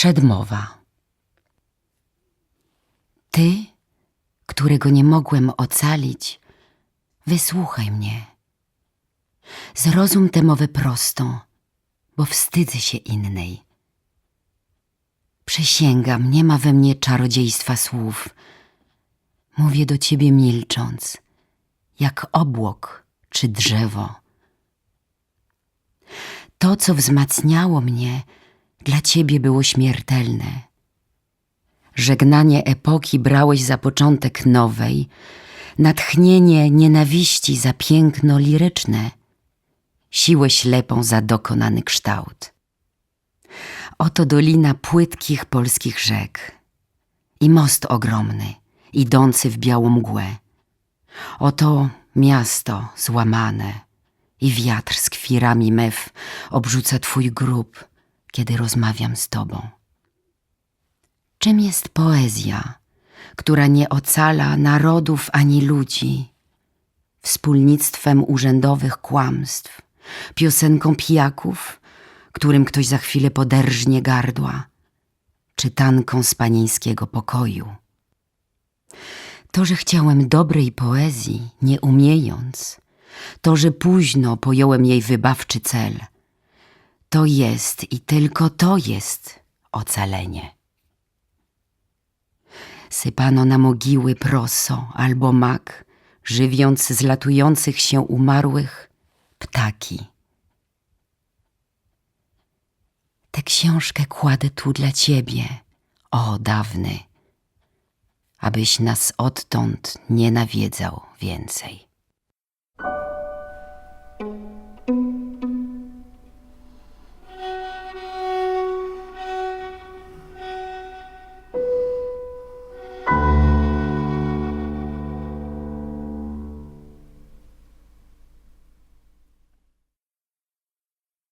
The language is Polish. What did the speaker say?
Przedmowa. Ty, którego nie mogłem ocalić, wysłuchaj mnie. Zrozum tę mowę prostą, bo wstydzę się innej. Przysięgam, nie ma we mnie czarodziejstwa słów. Mówię do ciebie milcząc, jak obłok czy drzewo. To, co wzmacniało mnie, dla ciebie było śmiertelne. Żegnanie epoki brałeś za początek nowej, natchnienie nienawiści za piękno liryczne, siłę ślepą za dokonany kształt. Oto dolina płytkich polskich rzek i most ogromny, idący w białą mgłę. Oto miasto złamane i wiatr z kwirami mew obrzuca twój grób, kiedy rozmawiam z tobą. Czym jest poezja, która nie ocala narodów ani ludzi, wspólnictwem urzędowych kłamstw, piosenką pijaków, którym ktoś za chwilę poderżnie gardła, czytanką z panieńskiego pokoju? To, że chciałem dobrej poezji, nie umiejąc, to, że późno pojąłem jej wybawczy cel, to jest i tylko to jest ocalenie. Sypano na mogiły proso albo mak, żywiąc z latujących się umarłych ptaki. Tę książkę kładę tu dla ciebie, o dawny, abyś nas odtąd nie nawiedzał więcej.